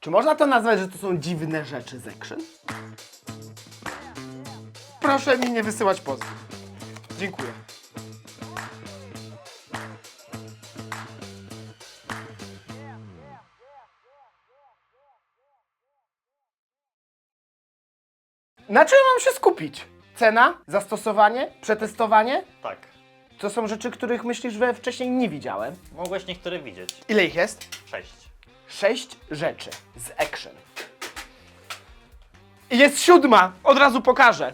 Czy można to nazwać, że to są dziwne rzeczy z Action? Proszę mi nie wysyłać pozwów. Dziękuję. Na czym mam się skupić? Cena, zastosowanie, przetestowanie? Tak. To są rzeczy, których myślisz, że wcześniej nie widziałem. Mogłeś niektóre widzieć. Ile ich jest? Sześć. Sześć rzeczy z Action. I Jest siódma! Od razu pokażę.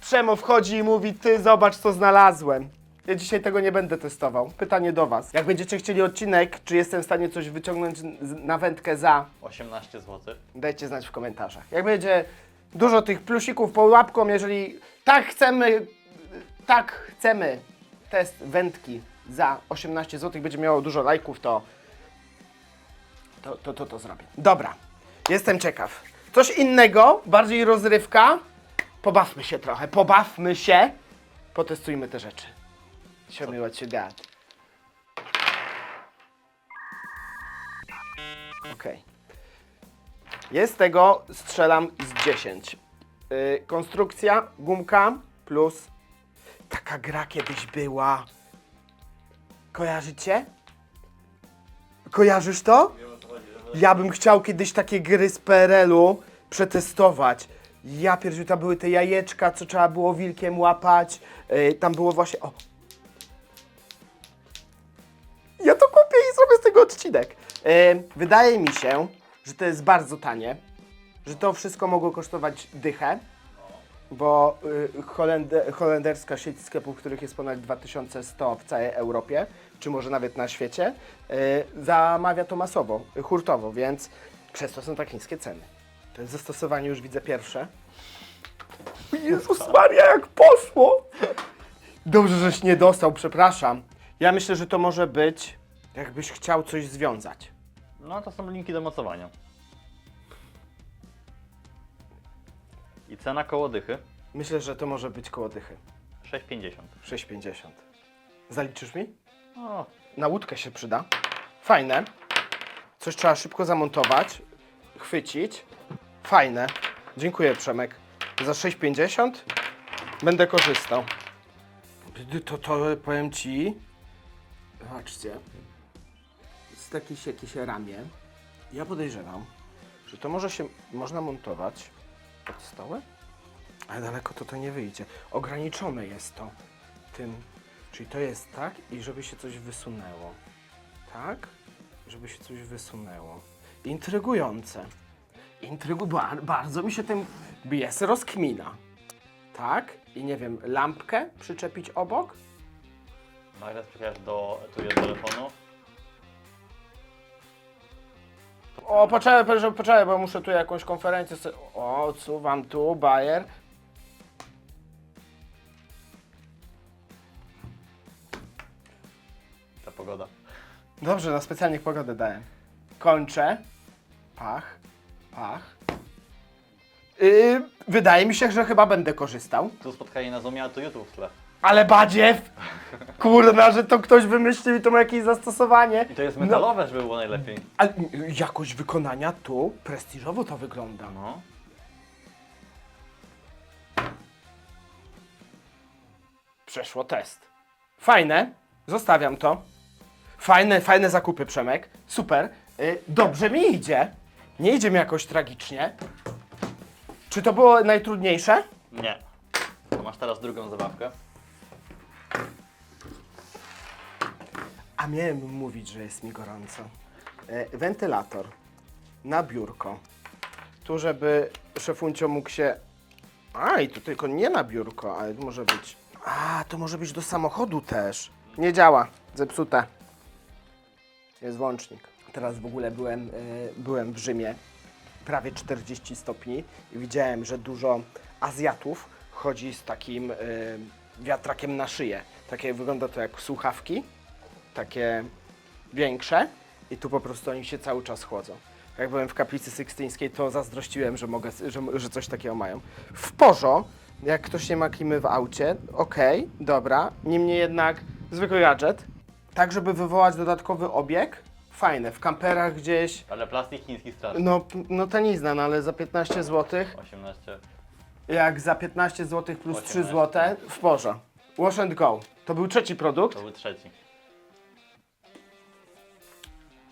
Przemo wchodzi i mówi, ty zobacz co znalazłem. Ja dzisiaj tego nie będę testował. Pytanie do was. Jak będziecie chcieli odcinek, czy jestem w stanie coś wyciągnąć z- na wędkę za, 18 zł. dajcie znać w komentarzach. Jak będzie dużo tych plusików pod łapką, jeżeli tak chcemy, tak chcemy test wędki za 18 zł, będzie miało dużo lajków, to to, to, to, to zrobię. Dobra, jestem ciekaw. Coś innego, bardziej rozrywka. Pobawmy się trochę, pobawmy się. Potestujmy te rzeczy. Show me what you got. Okej. Jest tego, strzelam z 10. Yy, konstrukcja, gumka plus taka gra kiedyś była. Kojarzycie? Kojarzysz to? Ja bym chciał kiedyś takie gry z PRL-u przetestować. Ja pierdziu, tam były te jajeczka, co trzeba było wilkiem łapać. Yy, tam było właśnie. O! Ja to kupię i zrobię z tego odcinek. Yy, wydaje mi się, że to jest bardzo tanie. Że to wszystko mogło kosztować dychę. Bo y, holende, holenderska sieć sklepów, których jest ponad 2100 w całej Europie, czy może nawet na świecie, y, zamawia to masowo, hurtowo, więc przez to są tak niskie ceny. To jest zastosowanie już widzę pierwsze. Jezus Maria, jak poszło! Dobrze, żeś nie dostał, przepraszam. Ja myślę, że to może być, jakbyś chciał coś związać. No to są linki do mocowania. I cena koło dychy. Myślę, że to może być koło dychy. 6,50. 6,50. Zaliczysz mi? O, Na łódkę się przyda. Fajne. Coś trzeba szybko zamontować, chwycić. Fajne. Dziękuję Przemek. Za 6,50 będę korzystał. To, to powiem Ci. Zobaczcie. Jest jakieś, jakieś ramię. Ja podejrzewam, że to może się można montować pod stołem, ale daleko to to nie wyjdzie. Ograniczone jest to tym, czyli to jest tak i żeby się coś wysunęło. Tak? Żeby się coś wysunęło. Intrygujące. Intrygu, bar, bardzo mi się tym jest rozkmina. Tak? I nie wiem, lampkę przyczepić obok? magnes przykładasz do etui od telefonu. O, poczekaj, poczekaj, poczekaj, bo muszę tu jakąś konferencję sobie... O, odsuwam tu, bajer. Pogoda. Dobrze, no specjalnie pogodę dałem. Kończę. Pach, pach. Yy, wydaje mi się, że chyba będę korzystał. Tu spotkanie na Zoomie, a tu YouTube w tle. Ale badziew! Kurna, że to ktoś wymyślił i to ma jakieś zastosowanie. I to jest No, metalowe, żeby było najlepiej. ale jakość wykonania tu prestiżowo to wygląda. No. Przeszło test. Fajne, zostawiam to. Fajne, fajne zakupy, Przemek. Super. Y, dobrze mi idzie. Nie idzie mi jakoś tragicznie. Czy to było najtrudniejsze? Nie. To masz teraz drugą zabawkę. A miałem mówić, że jest mi gorąco. E, wentylator na biurko. Tu, żeby szefuncio mógł się... A, i to tylko nie na biurko, ale może być... A, to może być do samochodu też. Nie działa, zepsute. Jest. Teraz w ogóle byłem, e, byłem w Rzymie, prawie 40 stopni i widziałem, że dużo Azjatów chodzi z takim e, wiatrakiem na szyję. Takie wygląda to jak słuchawki, takie większe i tu po prostu oni się cały czas chłodzą. Jak byłem w kaplicy sykstyńskiej, to zazdrościłem, że, mogę, że, że coś takiego mają. W porzo, jak ktoś nie ma klimy w aucie, okej, dobra, niemniej jednak zwykły gadżet, tak żeby wywołać dodatkowy obieg, fajne. W kamperach gdzieś, Ale plastik chiński straszny. no, no tanizna, no ale za 15 zł, 18. jak za 15 zł plus 3 18. zł, w porze. Wash and go. To był trzeci produkt. To był trzeci.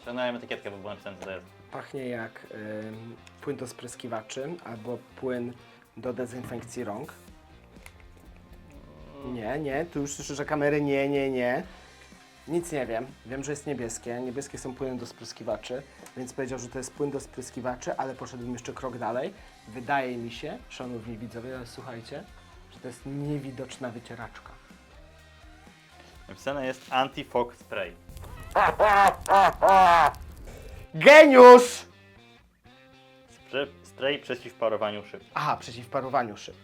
Ściągnąłem etykietkę, bo było napisane co to jest. Pachnie jak ym, płyn do spryskiwaczy albo płyn do dezynfekcji rąk. Nie, nie, tu już słyszę, że kamery nie, nie, nie. Nic nie wiem. Wiem, że jest niebieskie. Niebieskie są płynem do spryskiwaczy, więc powiedział, że to jest płyn do spryskiwaczy, ale poszedłem jeszcze krok dalej. Wydaje mi się, szanowni widzowie, ale słuchajcie, że to jest niewidoczna wycieraczka. Napisane jest anti-fog spray. Geniusz! Spray, spray przeciw parowaniu szyb. Aha, przeciw parowaniu szyb.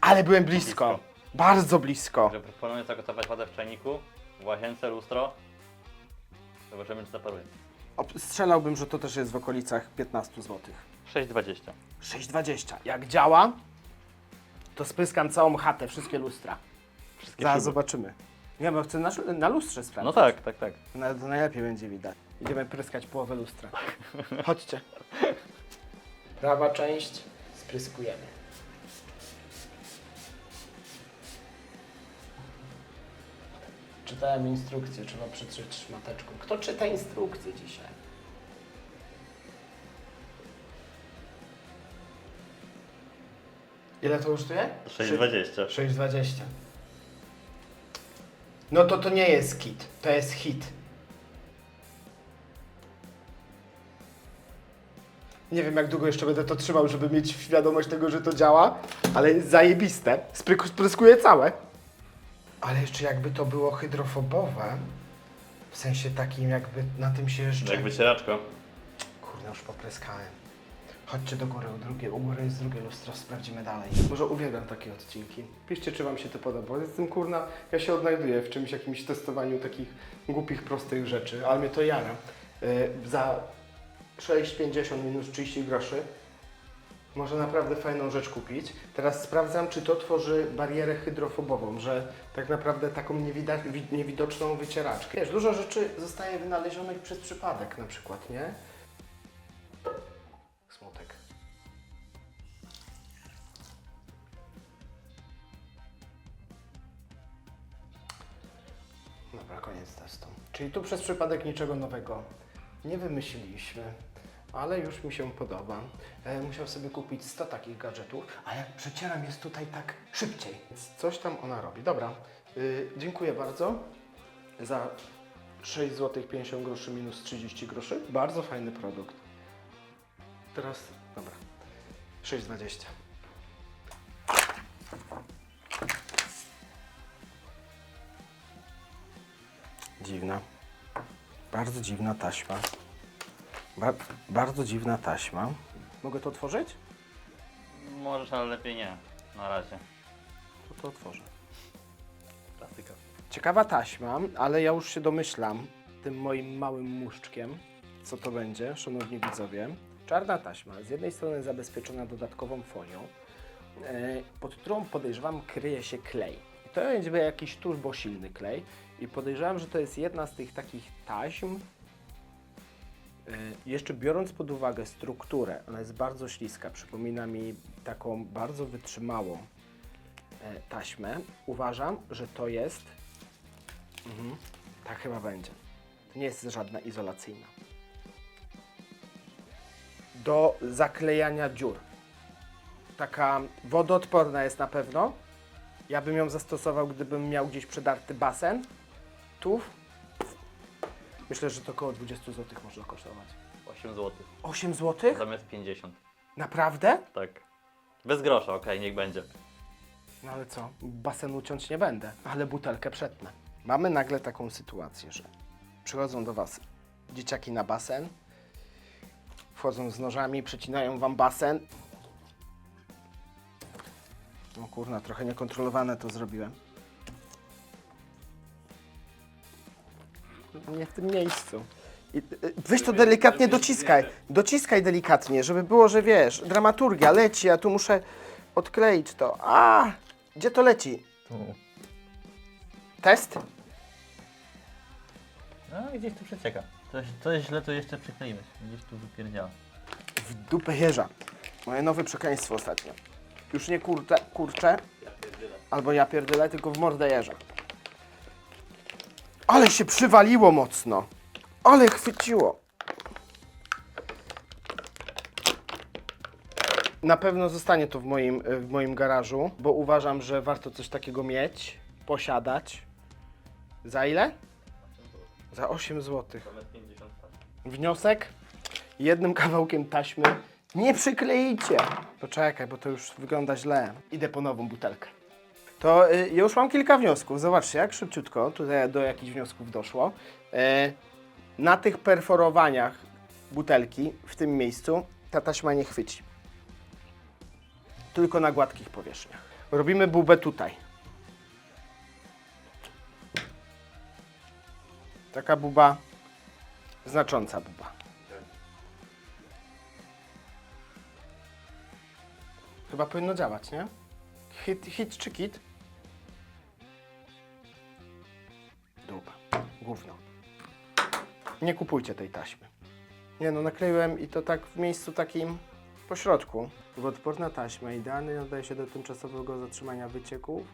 Ale byłem blisko. Blisko. Bardzo blisko. Także proponuję zagotować wodę w czajniku, w łazience lustro. Zobaczymy czy zaparuje. Ob- Strzelałbym, że to też jest w okolicach 15 zł. 6,20. 6,20. Jak działa, to spryskam całą chatę, wszystkie lustra. Wszystkie Zaraz szyby. zobaczymy. Nie, bo chcę na, na lustrze No sprawdzić. tak, tak, tak. Na, to najlepiej będzie widać. Idziemy pryskać połowę lustra. Chodźcie. Prawa część spryskujemy. Czytałem instrukcję, trzeba przytrzeć szmateczką. Kto czyta instrukcję dzisiaj? Ile to kosztuje? 6,20. 6,20. No to to nie jest kit, to jest hit. Nie wiem jak długo jeszcze będę to trzymał, żeby mieć świadomość tego, że to działa, ale jest zajebiste. Spryk- Spryskuję całe. Ale jeszcze jakby to było hydrofobowe, w sensie takim jakby na tym się jeszcze... Jak wycieraczko. Kurde, już popryskałem. Chodźcie do góry, u, drugie, u góry jest drugie lustro, sprawdzimy dalej. Może uwielbiam takie odcinki. Piszcie, czy Wam się to podoba. Jestem kurna, ja się odnajduję w czymś, jakimś testowaniu takich głupich, prostych rzeczy, ale mnie to jara. Yy, za 6,50 minus 30 groszy można naprawdę fajną rzecz kupić. Teraz sprawdzam, czy to tworzy barierę hydrofobową, że tak naprawdę taką niewida- wi- niewidoczną wycieraczkę. Wiesz, dużo rzeczy zostaje wynalezionych przez przypadek na przykład, nie? Smutek. Dobra, koniec testu. Czyli tu przez przypadek niczego nowego nie wymyśliliśmy, ale już mi się podoba. E, musiał sobie kupić 100 takich gadżetów, a jak przecieram jest tutaj tak szybciej. Więc coś tam ona robi. Dobra, y, dziękuję bardzo za 6 zł 50 groszy minus 30 groszy. Bardzo fajny produkt. Teraz, dobra, 6,20. Dziwna. Bardzo dziwna taśma. Ba bardzo dziwna taśma. Mogę to otworzyć? Możesz, ale lepiej nie. Na razie. To to otworzę. Klasyka. Ciekawa taśma, ale ja już się domyślam tym moim małym muszczkiem, co to będzie, szanowni widzowie. Czarna taśma, z jednej strony zabezpieczona dodatkową folią, e, pod którą podejrzewam kryje się klej. I to będzie jakiś turbo silny klej i podejrzewam, że to jest jedna z tych takich taśm, jeszcze biorąc pod uwagę strukturę, ona jest bardzo śliska, przypomina mi taką bardzo wytrzymałą e, taśmę. Uważam, że to jest Mhm. Tak chyba będzie. To nie jest żadna izolacyjna. Do zaklejania dziur. Taka wodoodporna jest na pewno. Ja bym ją zastosował, gdybym miał gdzieś przedarty basen. Tu. Myślę, że to około 20 zł może kosztować. 8 zł. 8 zł? Zamiast 50. Naprawdę? Tak. Bez grosza, okej, niech będzie. No ale co? Basenu ciąć nie będę, ale butelkę przetnę. Mamy nagle taką sytuację, że przychodzą do Was dzieciaki na basen, wchodzą z nożami, przecinają Wam basen. No kurna, trochę niekontrolowane to zrobiłem. Nie w tym miejscu. I, y, weź to delikatnie dociskaj. Dociskaj delikatnie, żeby było, że wiesz, dramaturgia leci, a tu muszę odkleić to. A, gdzie to leci? Tu. Test? No, gdzieś tu przecieka. Coś, coś źle tu jeszcze przykleiłeś. Gdzieś tu wypierdziała. W dupę jeża. Moje nowe przekleństwo ostatnio. Już nie kurte, kurczę, albo ja pierdolę, tylko w mordę jeża. Ale się przywaliło mocno. Ale chwyciło. Na pewno zostanie to w moim, w moim garażu, bo uważam, że warto coś takiego mieć, posiadać. Za ile? Za 8 zł. Wniosek? Jednym kawałkiem taśmy nie przykleicie. Poczekaj, bo to już wygląda źle. Idę po nową butelkę. To y, już mam kilka wniosków. Zobaczcie, jak szybciutko tutaj do jakichś wniosków doszło. E, na tych perforowaniach butelki w tym miejscu ta taśma nie chwyci. Tylko na gładkich powierzchniach. Robimy bubę tutaj. Taka buba, znacząca buba. Chyba powinno działać, nie? Hit, hit czy kit? Gówno. Nie kupujcie tej taśmy. Nie no, nakleiłem i to tak w miejscu takim pośrodku. Wodoodporna taśma idealnie nadaje się do tymczasowego zatrzymania wycieków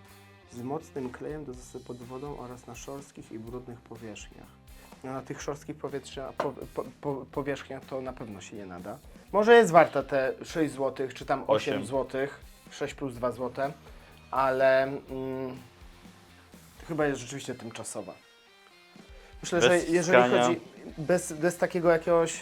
z mocnym klejem do zasypu pod wodą oraz na szorskich i brudnych powierzchniach. No, na tych szorskich powietrza, po, po, po, powierzchniach to na pewno się nie nada. Może jest warta te 6 zł, czy tam 8 Osiem. zł, 6 plus 2 zł, ale mm, chyba jest rzeczywiście tymczasowa. Myślę, Bez że jeżeli chodzi bez, bez takiego jakiegoś.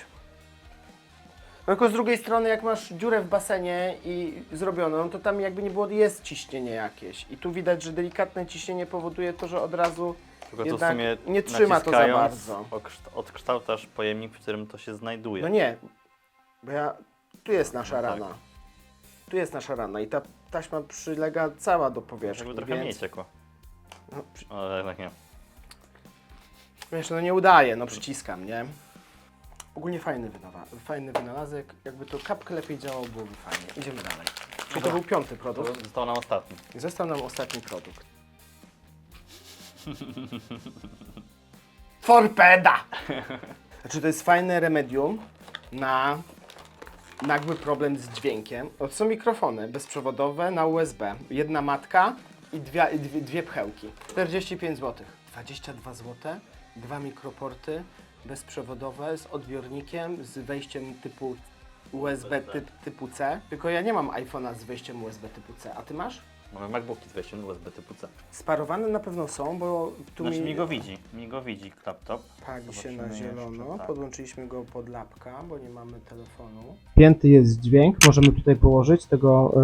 No tylko z drugiej strony, jak masz dziurę w basenie i zrobioną, to tam jakby nie było, jest ciśnienie jakieś. I tu widać, że delikatne ciśnienie powoduje to, że od razu Tylko tu w Jednak sumie nie trzyma to za naciskając, bardzo. okszt- Odkształtasz pojemnik, w którym to się znajduje. No nie, bo ja. Tu jest nasza No tak. rana. Tu jest nasza rana i ta taśma przylega cała do powierzchni. Jakby trochę mniej więc, ciekło. no, przy- Ale jednak nie. Wiesz, no nie udaje, no przyciskam, nie? Ogólnie fajny, wynawa- fajny wynalazek. Jakby to kapkę lepiej działało, byłoby fajnie. Idziemy dalej. Czyli to był piąty To produkt. został nam ostatni. I został nam ostatni produkt. Torpeda! Znaczy to jest fajne remedium na nagły problem z dźwiękiem. To są mikrofony bezprzewodowe na USB. Jedna matka i dwie, i dwie, dwie pchełki. 45 zł. 22 zł. Dwa mikroporty bezprzewodowe z odbiornikiem, z wejściem typu USB typ, typu C. Tylko ja nie mam iPhone'a z wejściem USB typu C. A ty masz? Mamy MacBooki z wejściem USB typu C. Sparowane na pewno są, bo tu Znaczy mi mi go widzi. Mi go widzi laptop. pali się Zobaczymy na jeszcze, zielono. tak. Podłączyliśmy go pod lapka, bo nie mamy telefonu. Pięty jest dźwięk, możemy tutaj położyć tego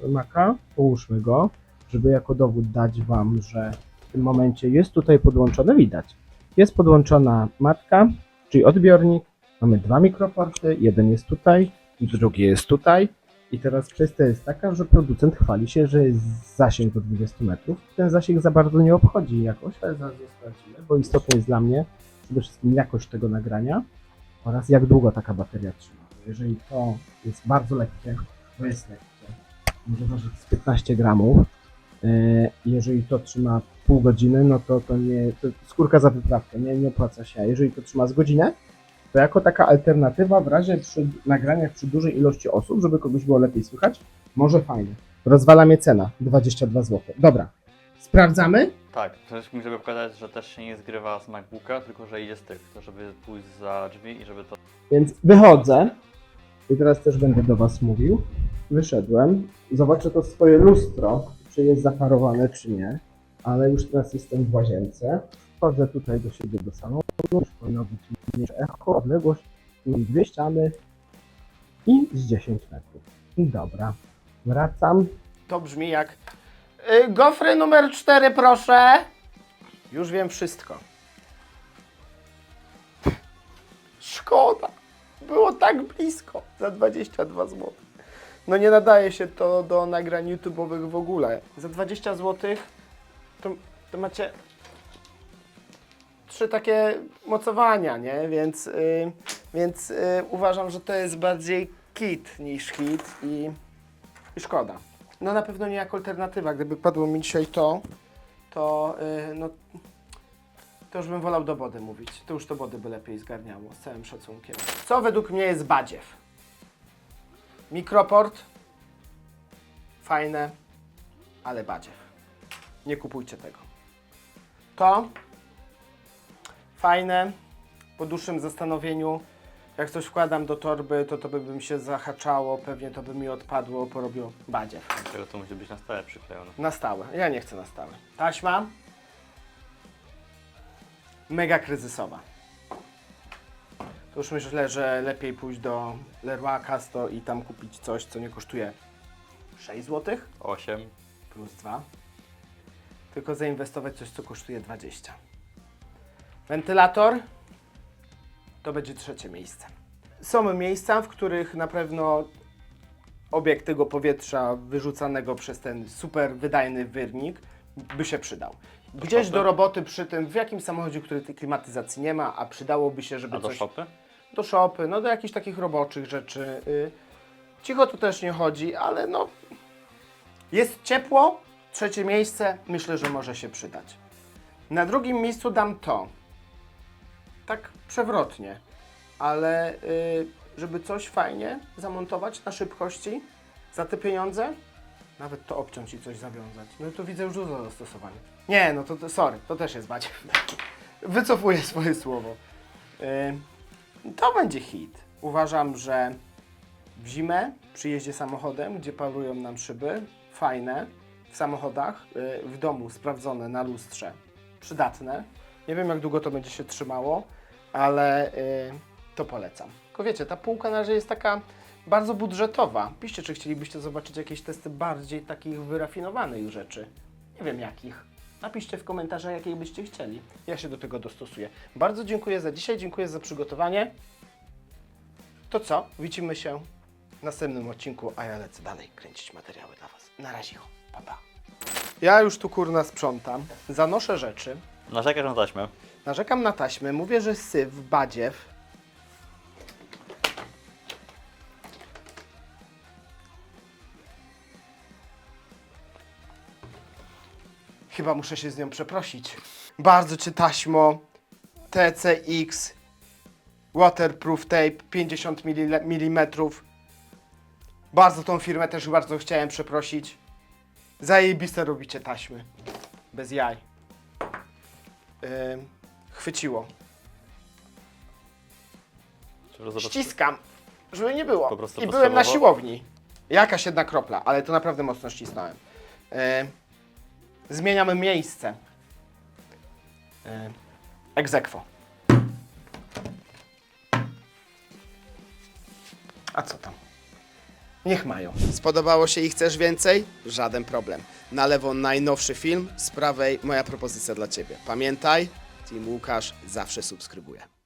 y, y, maka, połóżmy go, żeby jako dowód dać Wam, że w tym momencie jest tutaj podłączone, widać. Jest podłączona matka, czyli odbiornik, mamy dwa mikroporty, jeden jest tutaj drugi jest tutaj. I teraz kwestia jest taka, że producent chwali się, że jest zasięg do 20 metrów. Ten zasięg za bardzo nie obchodzi jakoś, ale zaraz go sprawdzimy, bo istotne jest dla mnie przede wszystkim jakość tego nagrania oraz jak długo taka bateria trzyma. Jeżeli to jest bardzo lekkie, to jest lekkie, może ważyć z 15 gramów, jeżeli to trzyma pół godziny, no to to nie, to skórka za wyprawkę, nie, nie opłaca się. A jeżeli to trzyma z godzinę, to jako taka alternatywa w razie przy nagraniach przy dużej ilości osób, żeby kogoś było lepiej słychać, może fajnie. Rozwala mnie cena, 22 zł. Dobra, sprawdzamy. Tak, też mi żeby pokazać, że też się nie zgrywa z MacBooka, tylko że idzie z tych, to żeby pójść za drzwi i żeby to... Więc wychodzę i teraz też będę do Was mówił. Wyszedłem, zobaczę to swoje lustro, czy jest zaparowane, czy nie, ale już teraz jestem w łazience. Wchodzę tutaj do siebie do salonu, już powinno być echo, odległość dwie ściany i z 10 metrów. Dobra, wracam. To brzmi jak. Y, gofry numer 4, proszę. Już wiem wszystko. Szkoda. Było tak blisko. Za 22 zł. No nie nadaje się to do nagrań YouTube'owych w ogóle. Za 20 zł to, to macie trzy takie mocowania, nie? Więc, y, więc y, uważam, że to jest bardziej kit niż hit i, i szkoda. No na pewno nie jako alternatywa. Gdyby padło mi dzisiaj to, to y, no, to już bym wolał do wody mówić. To już to wody by lepiej zgarniało, z całym szacunkiem. Co według mnie jest badziew? Mikroport. Fajne, ale badziew. Nie kupujcie tego. To fajne, po dłuższym zastanowieniu. Jak coś wkładam do torby, to to by mi się zahaczało, pewnie to by mi odpadło, porobiło badziew. Dlatego to musi być na stałe przyklejone. Na stałe. Ja nie chcę na stałe. Taśma. Mega kryzysowa. To już myślę, że lepiej pójść do Leroy Casto i tam kupić coś, co nie kosztuje 6 zł 8. plus 2. Tylko zainwestować coś, co kosztuje 20. Wentylator to będzie trzecie miejsce. Są miejsca, w których na pewno obieg tego powietrza wyrzucanego przez ten super wydajny wyrnik by się przydał. Gdzieś szopy? do roboty przy tym, w jakim samochodzie, który tej klimatyzacji nie ma, a przydałoby się, żeby A do coś szopy? Do szopy, no do jakichś takich roboczych rzeczy. Y, cicho tu też nie chodzi, ale no jest ciepło, trzecie miejsce, myślę, że może się przydać. Na drugim miejscu dam to. Tak przewrotnie, ale y, żeby coś fajnie zamontować na szybkości za te pieniądze, nawet to obciąć i coś zawiązać. No to widzę już dużo zastosowań. Nie, no to, to sorry, to też jest badziew. Wycofuję swoje słowo. Y, to będzie hit. Uważam, że w zimę przy jeździe samochodem, gdzie parują nam szyby, fajne, w samochodach, y, w domu sprawdzone na lustrze, przydatne. Nie wiem jak długo to będzie się trzymało, ale y, to polecam. Tylko wiecie, ta półka na razie jest taka bardzo budżetowa. Piszcie, czy chcielibyście zobaczyć jakieś testy bardziej takich wyrafinowanych rzeczy. Nie wiem jakich. Napiszcie w komentarzach, jakich byście chcieli. Ja się do tego dostosuję. Bardzo dziękuję za dzisiaj, dziękuję za przygotowanie. To co? Widzimy się w następnym odcinku, a ja lecę dalej kręcić materiały dla Was. Na razie, pa pa. Ja już tu kurna sprzątam, zanoszę rzeczy, Narzekasz na taśmę. narzekam na taśmę, mówię, że syf, badziew. Chyba muszę się z nią przeprosić. Bardzo Cię taśmo TCX Waterproof Tape 50 mm. Bardzo tą firmę też bardzo chciałem przeprosić. Zajebiste robicie taśmy. Bez jaj. Ym, chwyciło. Czy Ściskam, żeby nie było. I byłem na siłowni. Jakaś jedna kropla, ale to naprawdę mocno ścisnąłem. E, zmieniamy miejsce. E, egzekwo. A co tam? Niech mają. Spodobało się i chcesz więcej? Żaden problem. Na lewo najnowszy film, z prawej moja propozycja dla Ciebie. Pamiętaj, Team Łukasz zawsze subskrybuje.